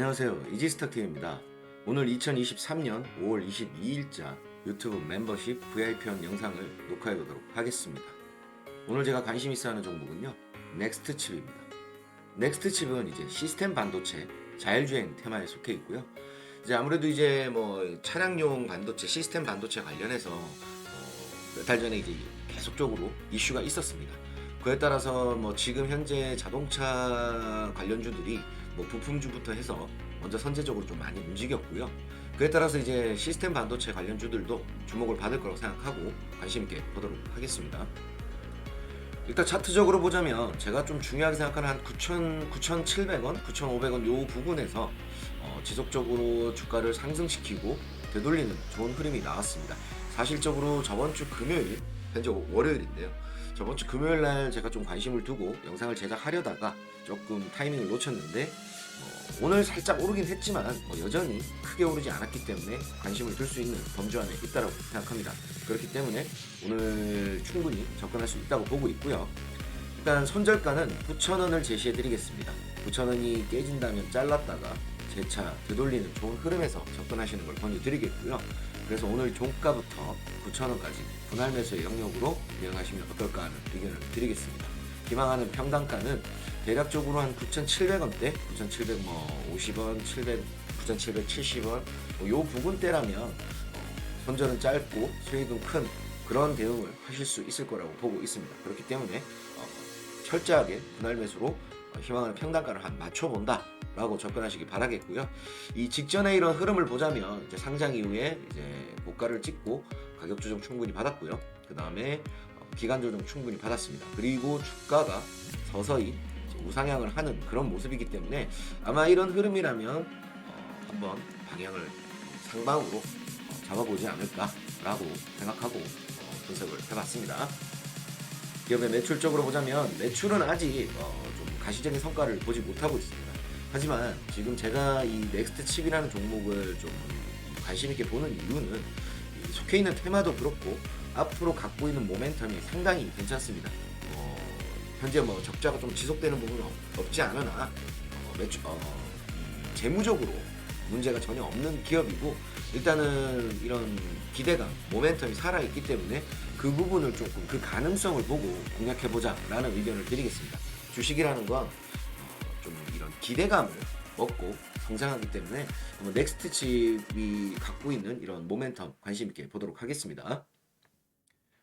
안녕하세요. 이지스타TV입니다. 오늘 2023년 5월 22일자 유튜브 멤버십 VIP원 영상을 녹화해 보도록 하겠습니다. 오늘 제가 관심 있어 하는 종목은요 넥스트 칩입니다. 넥스트 칩은 이제 시스템 반도체 자율주행 테마에 속해 있고요. 이제 아무래도 이제 뭐 차량용 반도체 시스템 반도체 관련해서 어, 몇달 전에 이제 계속적으로 이슈가 있었습니다. 그에 따라서 뭐 지금 현재 자동차 관련주들이 뭐 부품주부터 해서 먼저 선제적으로 좀 많이 움직였고요. 그에 따라서 이제 시스템 반도체 관련주들도 주목을 받을 거라고 생각하고 관심 있게 보도록 하겠습니다. 일단 차트적으로 보자면 제가 좀 중요하게 생각하는 한 9,000, 9,700원, 9,500원 요 부분에서 어, 지속적으로 주가를 상승시키고 되돌리는 좋은 흐름이 나왔습니다. 사실적으로 저번 주 금요일, 현재 월요일인데요. 저번 주 금요일 날 제가 좀 관심을 두고 영상을 제작하려다가 조금 타이밍을 놓쳤는데 어, 오늘 살짝 오르긴 했지만 뭐 여전히 크게 오르지 않았기 때문에 관심을 둘 수 있는 범주 안에 있다고 생각합니다. 그렇기 때문에 오늘 충분히 접근할 수 있다고 보고 있고요. 일단 손절가는 9,000원을 제시해 드리겠습니다. 9,000원이 깨진다면 잘랐다가 재차 되돌리는 좋은 흐름에서 접근하시는 걸 권유드리겠고요. 그래서 오늘 종가부터 9,000원까지 분할 매수의 영역으로 이용하시면 어떨까 하는 의견을 드리겠습니다. 기망하는 평단가는 대략적으로 한 9,700원대, 9,700뭐 50원, 700, 9,770원 뭐요 부분대라면 어, 손절은 짧고 수익은 큰 그런 대응을 하실 수 있을 거라고 보고 있습니다. 그렇기 때문에 어, 철저하게 분할 매수로 어, 희망하는 평단가를 한 맞춰본다. 라고 접근하시기 바라겠고요. 이 직전에 이런 흐름을 보자면 이제 상장 이후에 이제 고가를 찍고 가격 조정 충분히 받았고요. 그 다음에 기간 조정 충분히 받았습니다. 그리고 주가가 서서히 우상향을 하는 그런 모습이기 때문에 아마 이런 흐름이라면 어, 한번 방향을 상방으로 어, 잡아보지 않을까라고 생각하고 어, 분석을 해봤습니다. 기업의 매출적으로 보자면 매출은 아직 어, 좀 가시적인 성과를 보지 못하고 있습니다. 하지만 지금 제가 이 넥스트 칩이라는 종목을 좀 관심 있게 보는 이유는 이 속해 있는 테마도 그렇고 앞으로 갖고 있는 모멘텀이 상당히 괜찮습니다. 어, 현재 뭐 적자가 좀 지속되는 부분은 없- 없지 않으나 어, 매출 어, 이 재무적으로 문제가 전혀 없는 기업이고 일단은 이런 기대감, 모멘텀이 살아있기 때문에 그 부분을 조금 그 가능성을 보고 공략해보자라는 의견을 드리겠습니다. 주식이라는 건 좀 이런 기대감을 먹고 성장하기 때문에 넥스트 칩이 갖고 있는 이런 모멘텀 관심 있게 보도록 하겠습니다.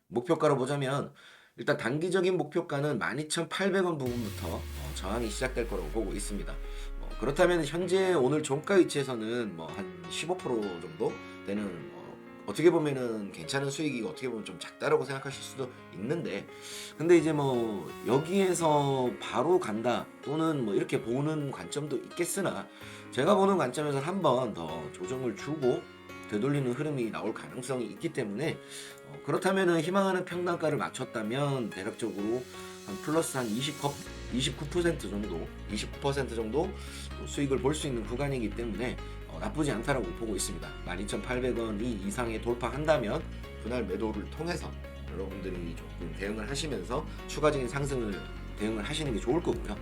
목표가로 보자면 일단 단기적인 목표가는 12,800원 부분부터 어, 저항이 시작될 거라고 보고 있습니다. 뭐 그렇다면 현재 오늘 종가 위치에서는 뭐 한 15% 정도 되는 어, 어떻게 보면은 괜찮은 수익이고 어떻게 보면 좀 작다라고 생각하실 수도 있는데 근데 이제 뭐 여기에서 바로 간다 또는 뭐 이렇게 보는 관점도 있겠으나 제가 보는 관점에서 한 번 더 조정을 주고 되돌리는 흐름이 나올 가능성이 있기 때문에 어, 그렇다면은 희망하는 평단가를 맞췄다면 대략적으로 한 플러스 한 20, 29% 정도, 29% 정도 또 수익을 볼 수 있는 구간이기 때문에 어, 나쁘지 않다라고 보고 있습니다. 12,800원이 이상에 돌파한다면 분할 매도를 통해서 여러분들이 조금 대응을 하시면서 추가적인 상승을 대응을 하시는 게 좋을 거고요.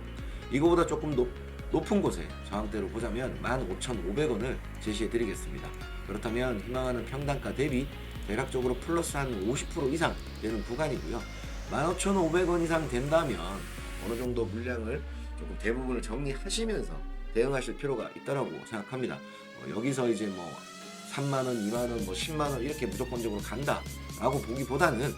이거보다 조금 높, 높은 곳에 저항대로 보자면 15,500원을 제시해 드리겠습니다. 그렇다면 희망하는 평단가 대비 대략적으로 플러스 한 50% 이상 되는 구간이고요. 15,500원 이상 된다면 어느 정도 물량을 조금 대부분을 정리하시면서 대응하실 필요가 있다라고 생각합니다. 어, 여기서 이제 뭐 3만 원, 2만 원, 뭐 10만 원 이렇게 무조건적으로 간다라고 보기보다는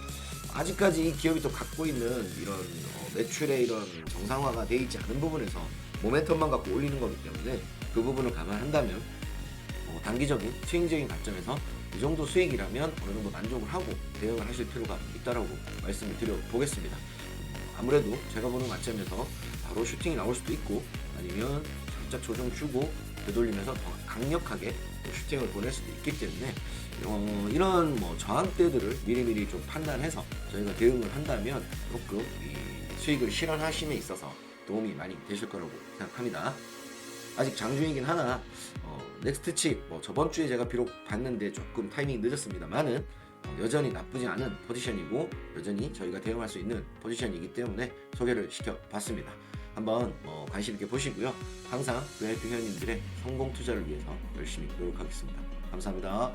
아직까지 이 기업이 또 갖고 있는 이런 어, 매출의 이런 정상화가 돼 있지 않은 부분에서 모멘텀만 갖고 올리는 거기 때문에 그 부분을 감안한다면 어, 단기적인 스윙적인 관점에서 이 정도 수익이라면 어느 정도 만족을 하고 대응을 하실 필요가 있다라고 말씀을 드려 보겠습니다. 아무래도 제가 보는 관점에서 바로 슈팅이 나올 수도 있고 아니면 살짝 조정 주고 되돌리면서 더 강력하게 또 슈팅을 보낼 수도 있기 때문에 어, 이런 뭐 저항대들을 미리미리 좀 판단해서 저희가 대응을 한다면 조금 이 수익을 실현하심에 있어서 도움이 많이 되실 거라고 생각합니다. 아직 장중이긴 하나 어, 넥스트 칩뭐 저번 주에 제가 비록 봤는데 조금 타이밍이 늦었습니다만은 어, 여전히 나쁘지 않은 포지션이고 여전히 저희가 대응할 수 있는 포지션이기 때문에 소개를 시켜봤습니다. 한번 어, 관심 있게 보시고요. 항상 VIP 회원님들의 성공 투자를 위해서 열심히 노력하겠습니다. 감사합니다.